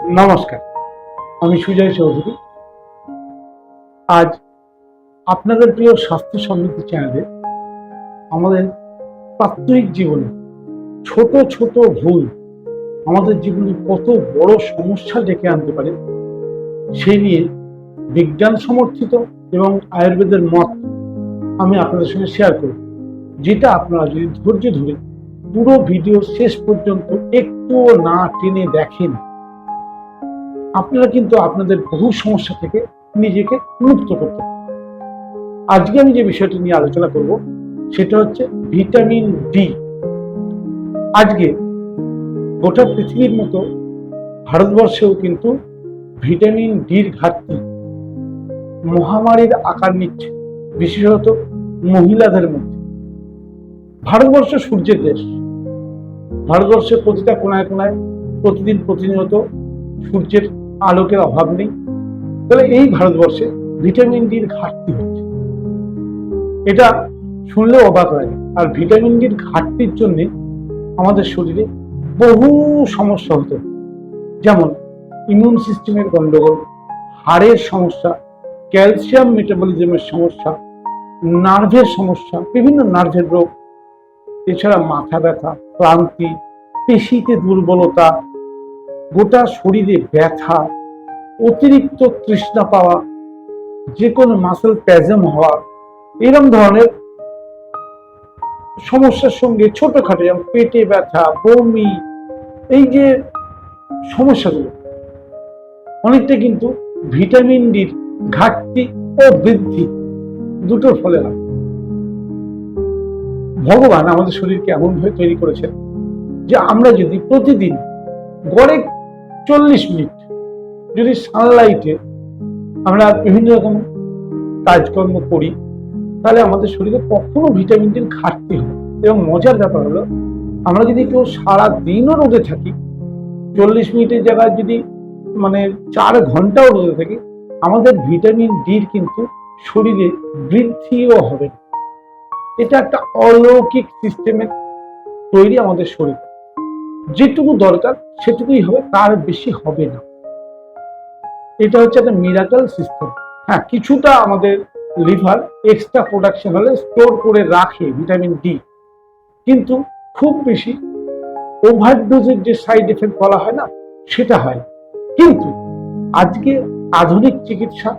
নমস্কার, আমি সুজয় চৌধুরী। আজ আপনাদের প্রিয় স্বাস্থ্য সমৃদ্ধি চ্যানেলে আমাদের প্রাত্যহিক জীবনে ছোট ছোট ভুল, আমাদের জীবনে কত বড় সমস্যা ডেকে আনতে পারে সেই নিয়ে বিজ্ঞান সমর্থিত এবং আয়ুর্বেদের মত আমি আপনাদের সঙ্গে শেয়ার করব, যেটা আপনারা যদি ধৈর্য ধরে পুরো ভিডিও শেষ পর্যন্ত একটুও না টেনে দেখেন আপনারা কিন্তু আপনাদের বহু সমস্যা থেকে নিজেকে মুক্ত করতে আজকে আমি যে বিষয়টি নিয়ে আলোচনা করব, সেটা হচ্ছে ভিটামিন ডি আজকে গোটা পৃথিবীর মতো ভারতবর্ষেও কিন্তু ভিটামিন ডির ঘাটতি মহামারীর আকার নিচ্ছে, বিশেষত মহিলাদের মধ্যে। ভারতবর্ষ সূর্যের দেশ। ভারতবর্ষের প্রতিটা কোনায় কোনায় প্রতিদিন প্রতিনিয়ত সূর্যের আলোকের অভাব নেই। তাহলে এই ভারতবর্ষে ভিটামিন ডির ঘাটতি হচ্ছে। এটা শুনলেও অবাক লাগে আর ভিটামিন ডির ঘাটতির জন্যে আমাদের শরীরে বহু সমস্যা হতে। যেমন ইমিউন সিস্টেমের গন্ডগোল, হাড়ের সমস্যা ক্যালসিয়াম মেটাবলিজমের সমস্যা নার্ভের সমস্যা, বিভিন্ন নার্ভের রোগ। এছাড়া মাথা ব্যথা, ক্লান্তি, পেশিতে দুর্বলতা গোটা শরীরে ব্যথা, অতিরিক্ত তৃষ্ণা পাওয়া যে কোনো মাসেল প্যাজম হওয়া এরকম ধরনের সমস্যার সঙ্গে ছোটখাটো যেমন পেটে ব্যথা, বমি, এই যে সমস্যাগুলো, অনেকটা কিন্তু ভিটামিন ডির ঘাটতি ও বৃদ্ধি দুটোর ফলে হয়। ভগবান আমাদের শরীরকে এমনভাবে তৈরি করেছেন যে আমরা যদি প্রতিদিন গড়ে চল্লিশ মিনিট যদি সানলাইটে আমরা বিভিন্ন রকম কাজকর্ম করি, তাহলে আমাদের শরীরে কখনো ভিটামিন ডির ঘাটতি হবে এবং মজার ব্যাপার হলো, আমরা যদি কেউ সারা দিনও রোদে থাকি, চল্লিশ মিনিটের জায়গায় যদি মানে চার ঘন্টাও রোদে থাকি, আমাদের ভিটামিন ডির কিন্তু শরীরে বৃদ্ধিও হবে। এটা একটা অলৌকিক সিস্টেমের তৈরি আমাদের শরীর যেটুকু দরকার সেটুকুই হবে, তার বেশি হবে না। এটা হচ্ছে একটা মিরাকল সিস্টেম হ্যাঁ কিছুটা আমাদের লিভার এক্সট্রা প্রোডাকশন হলে স্টোর করে রাখে ভিটামিন ডি কিন্তু খুব বেশি ওভারডোজের যে সাইড এফেক্ট বলা হয় না, সেটা হয় কিন্তু আজকে আধুনিক চিকিৎসা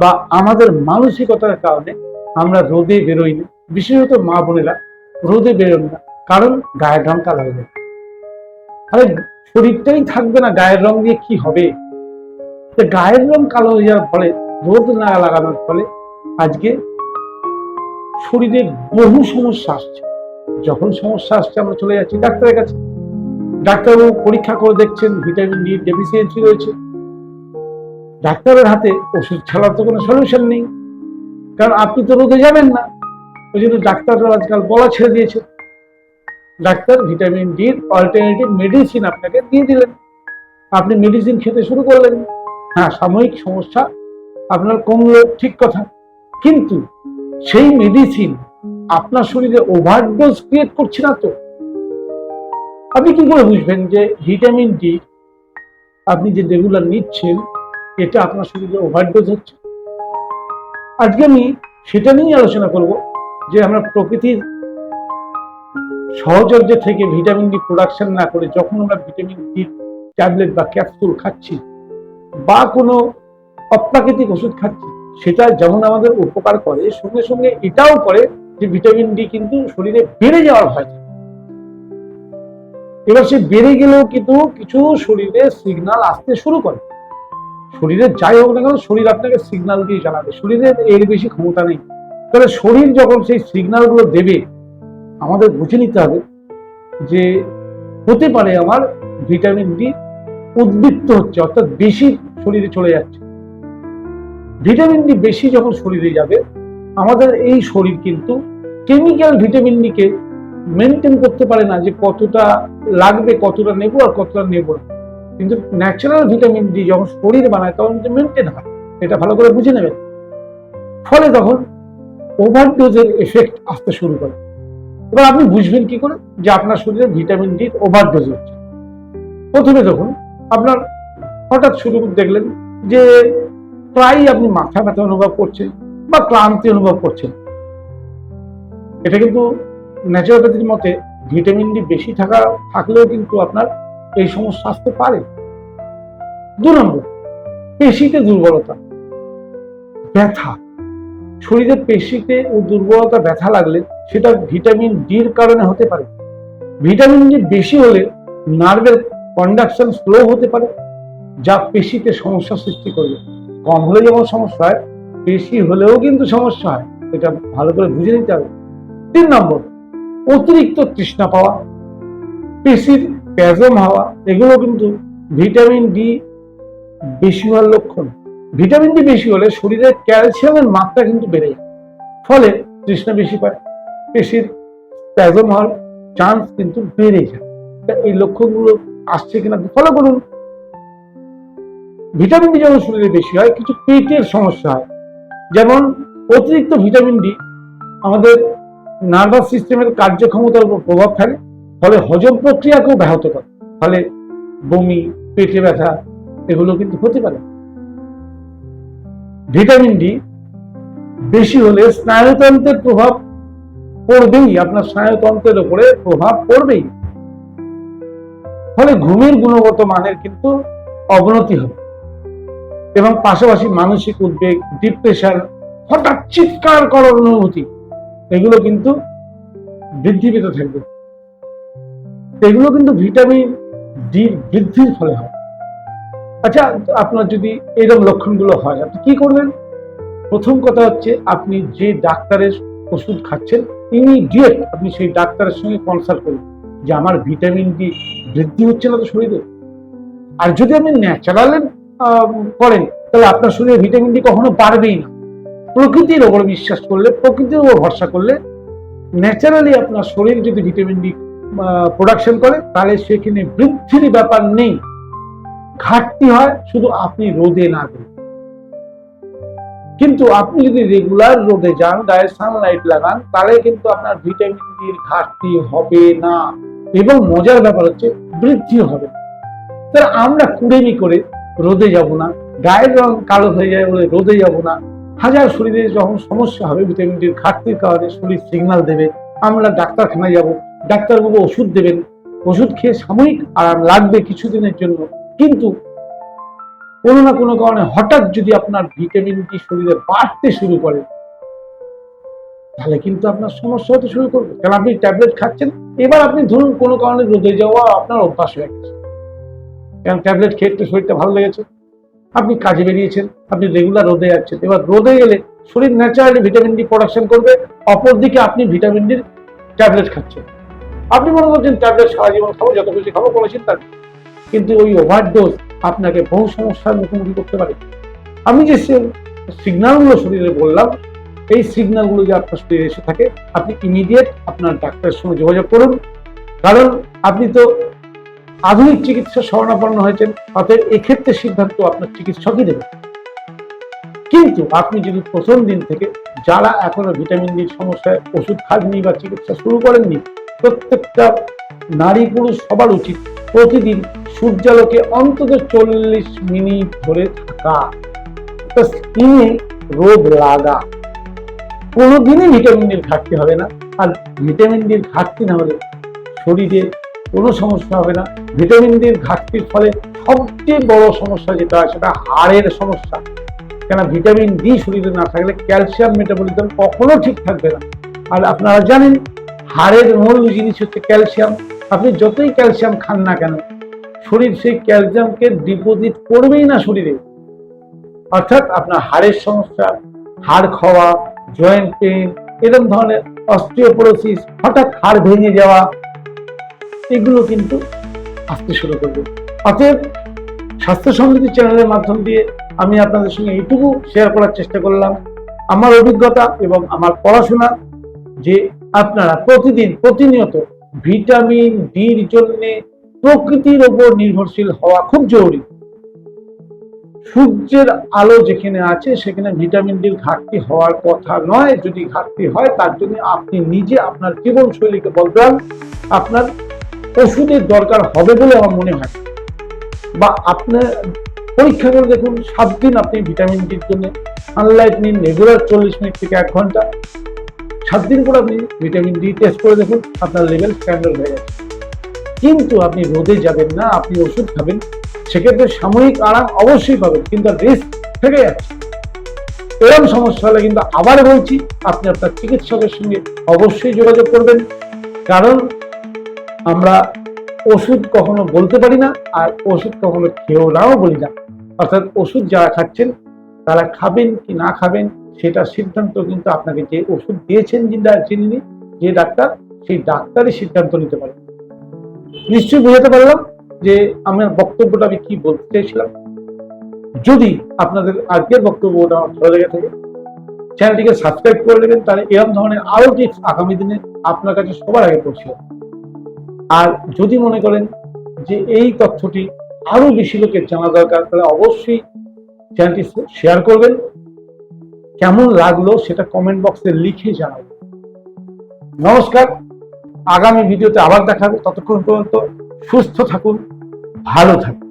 বা আমাদের মানসিকতার কারণে আমরা রোদে বেরোই না বিশেষত মা বোনেরা রোদে বেরোন না, কারণ গায়ে কালো হয়ে যাবে আরে শরীরটাই থাকবে না, গায়ের রং দিয়ে কি হবে? গায়ের রং কালো হয়ে যাওয়ার ফলে, রোদ না লাগানোর ফলে আজকে শরীরে বহু সমস্যা আসছে। যখন সমস্যা আসছে, আমরা চলে যাচ্ছি ডাক্তারের কাছে। ডাক্তারবাবু পরীক্ষা করে দেখছেন, ভিটামিন ডি ডেফিসিয়েন্সি রয়েছে। ডাক্তারের হাতে ওষুধ ছাড়ার তো কোনো সলিউশন নেই। কারণ আপনি তো রোদে যাবেন না। ওই জন্য ডাক্তাররা আজকাল বলা ছেড়ে দিয়েছে। ডাক্তার, ভিটামিন ডির অল্টারনেটিভ মেডিসিন আপনাকে দিয়ে দিলেন। আপনি মেডিসিন খেতে শুরু করলেন। হ্যাঁ সাময়িক সমস্যা, আপনার কমলো, ঠিক কথা। কিন্তু সেই মেডিসিন আপনার শরীরে ওভারডোজ ক্রিয়েট করছে না তো? আপনি কি করে বুঝবেন যে ভিটামিন ডি আপনি যে রেগুলার নিচ্ছেন, এটা আপনার শরীরে ওভারডোজ হচ্ছে? আজকে আমি সেটা নিয়ে আলোচনা করব যে আমরা প্রকৃতির সহচর্য থেকে ভিটামিন ডি প্রোডাকশন না করে যখন আমরা ভিটামিন ডি ট্যাবলেট বা ক্যাপসুল খাচ্ছি, বা কোনো অপ্রাকৃতিক ওষুধ খাচ্ছি, সেটা যেমন আমাদের উপকার করে, সঙ্গে সঙ্গে এটাও করে যে ভিটামিন ডি কিন্তু শরীরে বেড়ে যাওয়ার ভয় থাকে। এবার সে বেড়ে গেলেও কিন্তু কিছু শরীরে সিগনাল আসতে শুরু করে। শরীরে যাই হোক না কেন, শরীর আপনাকে সিগন্যাল দিয়ে জানাবে। শরীরের এর বেশি ক্ষমতা নেই। তাহলে শরীর যখন সেই সিগনালগুলো দেবে আমাদের বুঝে নিতে হবে যে হতে পারে আমার ভিটামিন ডি উদ্বৃত্ত হচ্ছে, অর্থাৎ বেশি শরীরে চলে যাচ্ছে। ভিটামিন ডি বেশি যখন শরীরে যাবে, আমাদের এই শরীর কিন্তু কেমিক্যাল ভিটামিন ডি কে মেনটেন করতে পারে না যে কতটা লাগবে, কতটা নেব আর কতটা নেব কিন্তু ন্যাচারাল ভিটামিন ডি যখন শরীর বানায়, তখন কিন্তু মেনটেন হয়। এটা ভালো করে বুঝে নেবেন। ফলে তখন ওভারডোজের এফেক্ট আসতে শুরু করে। এবার আপনি বুঝবেন কি করে? যে আপনার শরীরে ভিটামিন ডি ওভারডোজ হচ্ছে। প্রথমে দেখুন, আপনার হঠাৎ শুরু দেখলেন যে প্রায় আপনি মাথা ব্যথা অনুভব করছেন বা ক্লান্তি অনুভব করছেন। এটা কিন্তু ন্যাচুরোপ্যাথির মতে ভিটামিন ডি বেশি থাকা, থাকলেও কিন্তু আপনার এই সমস্যা আসতে পারে। দু নম্বর, পেশিতে দুর্বলতা। ব্যথা। শরীরে পেশিতে ও দুর্বলতা ব্যথা লাগলে সেটা ভিটামিন ডির কারণে হতে পারে। ভিটামিন ডি বেশি হলে নার্ভের কন্ডাকশন স্লো হতে পারে, যা পেশিতে সমস্যা সৃষ্টি করবে। কম হলে যেমন সমস্যা হয়, বেশি হলেও কিন্তু সমস্যা হয়। এটা ভালো করে বুঝে নিতে হবে। তিন নম্বর, অতিরিক্ত তৃষ্ণা পাওয়া, পেশির প্যাজম হওয়া, এগুলো কিন্তু ভিটামিন ডি বেশি হওয়ার লক্ষণ। ভিটামিন ডি বেশি হলে শরীরে ক্যালসিয়ামের মাত্রা কিন্তু বেড়ে যায়, ফলে তৃষ্ণা বেশি পায়। পেশির প্যাজম হওয়ার চান্স কিন্তু বেড়ে যায়। এই লক্ষণগুলো আসছে কিনা ফলো করুন ভিটামিন ডি যখন শরীরে বেশি হয়, কিছু পেটের সমস্যা হয়। যেমন অতিরিক্ত ভিটামিন ডি আমাদের নার্ভাস সিস্টেমের কার্যক্ষমতার উপর প্রভাব ফেলে, ফলে হজম প্রক্রিয়াকেও ব্যাহত করে। ফলে বমি, পেটে ব্যথা, এগুলো কিন্তু হতে পারে। ভিটামিন ডি বেশি হলে স্নায়ুতন্ত্রের প্রভাব পড়বেই, আপনার স্নায়ুতন্ত্রের উপরে প্রভাব পড়বেই। ফলে ঘুমের গুণগত মানের কিন্তু অবনতি হবে। এবং পাশাপাশি মানসিক উদ্বেগ ডিপ্রেশন হঠাৎ চিৎকার করার অনুভূতি, এগুলো কিন্তু বৃদ্ধি পেতে থাকবে। এগুলো কিন্তু ভিটামিন ডি বৃদ্ধির ফলে হয় আচ্ছা আপনার যদি এরকম লক্ষণগুলো হয়, আপনি কি করবেন? প্রথম কথা হচ্ছে, আপনি যে ডাক্তারের ওষুধ খাচ্ছেন ইমিডিয়েট আপনি সেই ডাক্তারের সঙ্গে কনসাল্ট করুন যে আমার ভিটামিন ডি বৃদ্ধি হচ্ছে না তো শরীরে। আর যদি আপনি ন্যাচারাল করেন, তাহলে আপনার শরীরে ভিটামিন ডি কখনো বাড়বেই না। প্রকৃতির ওপর বিশ্বাস করলে, প্রকৃতির উপর ভরসা করলে ন্যাচারালি আপনার শরীর যদি ভিটামিন ডি প্রোডাকশন করে, তাহলে সেখানে বৃদ্ধির ব্যাপার নেই। ঘাটতি হয়, শুধু আপনি রোদে না দেন কিন্তু আপনি যদি রেগুলার রোদে যান, গায়ে সানলাইট লাগান, তাহলে কিন্তু আপনার ভিটামিন ডির ঘাটতি হবে না। এবং মজার ব্যাপার হচ্ছে, বৃদ্ধি হবে। তাহলে আমরা কুড়েমি করে রোদে যাব না, গায়ের রং কালো হয়ে যায় বলে রোদে যাব না। হাজার শরীরে যখন সমস্যা হবে ভিটামিন ডির ঘাটতির কারণে শরীর সিগন্যাল দেবে। আমরা ডাক্তারখানায় যাব, ডাক্তারবাবু ওষুধ দেবেন। ওষুধ খেয়ে সাময়িক আরাম লাগবে কিছুদিনের জন্য। কিন্তু কোনো না কোনো কারণে হঠাৎ যদি আপনার ভিটামিন ডি শরীরে বাড়তে শুরু করে, তাহলে কিন্তু আপনার সমস্যা হতে শুরু করবে। কারণ আপনি ট্যাবলেট খাচ্ছেন, এবার আপনি ধরুন কোনো কারণে রোদে যাওয়া আপনার অভ্যাস হয়ে গেছে। কারণ ট্যাবলেট খেয়ে শরীরটা ভালো লেগেছে। আপনি কাজে বেরিয়েছেন, আপনি রেগুলার রোদে যাচ্ছেন, এবার রোদে গেলে শরীর ন্যাচারালি ভিটামিন ডি প্রোডাকশন করবে, অপরদিকে আপনি ভিটামিন ডির ট্যাবলেট খাচ্ছেন। আপনি মনে করছেন ট্যাবলেট সারা জীবন খাব, যত খুশি খাব কোনো চিন্তা কিন্তু ওই ওভারডোজ আপনাকে বহু সমস্যার মুখোমুখি করতে পারে। আমি যে সিগন্যালগুলো শরীরে বললাম, এই সিগন্যালগুলো যে আপনার শরীরে এসে থাকে, আপনি ইমিডিয়েট আপনার ডাক্তারের সঙ্গে যোগাযোগ করুন। কারণ আপনি তো আধুনিক চিকিৎসা শরণাপন্ন হয়েছেন, অতএব এক্ষেত্রে সিদ্ধান্ত আপনার চিকিৎসকই দেবে কিন্তু আপনি যদি প্রথম দিন থেকে যারা এখনও ভিটামিন ডির সমস্যায় ওষুধ খাননি বা চিকিৎসা শুরু করেননি, প্রত্যেকটা নারী পুরুষ সবার উচিত প্রতিদিন সূর্যালোকে অন্তত চল্লিশ মিনিট ধরে থাকা। স্কিনে রোদ লাগা। কোনোদিনই ভিটামিন ডির ঘাটতি হবে না। আর ভিটামিন ডির ঘাটতি না হলে শরীরে কোনো সমস্যা হবে না। ভিটামিন ডির ঘাটতির ফলে সবচেয়ে বড় সমস্যা যেটা হয় সেটা হাড়ের সমস্যা। কেন ভিটামিন ডি শরীরে না থাকলে ক্যালসিয়াম মেটাবলিজম কখনো ঠিক থাকবে না। আর আপনারা জানেন, হাড়ের মূল জিনিস হচ্ছে ক্যালসিয়াম আপনি যতই ক্যালসিয়াম খান না কেন শরীর সেই ক্যালসিয়ামকে ডিপোজিট করবেই না শরীরে। অর্থাৎ আপনার হাড়ের সমস্যা, হাড় খাওয়া, জয়েন্ট পেন এরকম ধরনের অস্ট্রিওপোরোসিস হঠাৎ হাড় ভেঙে যাওয়া, এগুলো কিন্তু আসতে শুরু করবে। অতএব স্বাস্থ্য সমৃদ্ধি চ্যানেলের মাধ্যম দিয়ে আমি আপনাদের সঙ্গে এইটুকু শেয়ার করার চেষ্টা করলাম। আমার অভিজ্ঞতা এবং আমার পড়াশোনা, যে আপনারা প্রতিদিন, প্রতিনিয়ত ভিটামিন ডির জন্য প্রকৃতির ওপর নির্ভরশীল হওয়া খুব জরুরি। সূর্যের আলো যেখানে আছে, সেখানে ভিটামিন ডির ঘাটতি হওয়ার কথা নয়। যদি ঘাটতি হয়, তার জন্য আপনি নিজে আপনার জীবনশৈলীকে বদলান আপনার ওষুধের দরকার হবে বলে আমার মনে হয়। বা আপনার পরীক্ষা করে দেখুন, সাত দিন আপনি ভিটামিন ডির জন্য সানলাইট নিন রেগুলার চল্লিশ মিনিট থেকে এক ঘণ্টা। সাত দিন পর আপনি ভিটামিন ডি টেস্ট করে দেখুন, আপনার লেভেল স্ট্যান্ডার্ড হয়ে গেছে। কিন্তু আপনি রোদে যাবেন না, আপনি ওষুধ খাবেন, সেক্ষেত্রে সাময়িক আরাম অবশ্যই পাবেন, কিন্তু রিস্ক থেকে যাচ্ছে এরকম সমস্যা হলে কিন্তু আবার বলছি, আপনি আপনার চিকিৎসকের সঙ্গে অবশ্যই যোগাযোগ করবেন, কারণ আমরা ওষুধ কখনো বলতে পারি না, আর ওষুধ কখনো খেয়েও নাও বলি না। অর্থাৎ ওষুধ যারা খাচ্ছেন, তারা খাবেন কি না খাবেন, সেটা সিদ্ধান্ত কিন্তু আপনাকে যে ওষুধ দিয়েছেন যিনি যে ডাক্তার, সেই ডাক্তারই সিদ্ধান্ত নিতে পারে নিশ্চয়ই বুঝাতে পারলাম যে আমার বক্তব্যটা আমি কি বলতে চাইছিলাম। যদি আপনাদের আজকের বক্তব্যটা আমার ভালো লেগে থাকে, চ্যানেলটিকে সাবস্ক্রাইব করে নেবেন, তাহলে এরকম ধরনের আরও টিপস আগামী দিনে আপনার কাছে সবার আগে পৌঁছে আর যদি মনে করেন যে এই তথ্যটি আরও বেশি লোকের জানা দরকার, তাহলে অবশ্যই চ্যানেলটি শেয়ার করবেন। কেমন লাগল সেটা কমেন্ট বক্সে লিখে জানাবেন। নমস্কার। আগামী ভিডিওতে আবার দেখাবো। ততক্ষণ পর্যন্ত সুস্থ থাকুন ভালো থাকুন।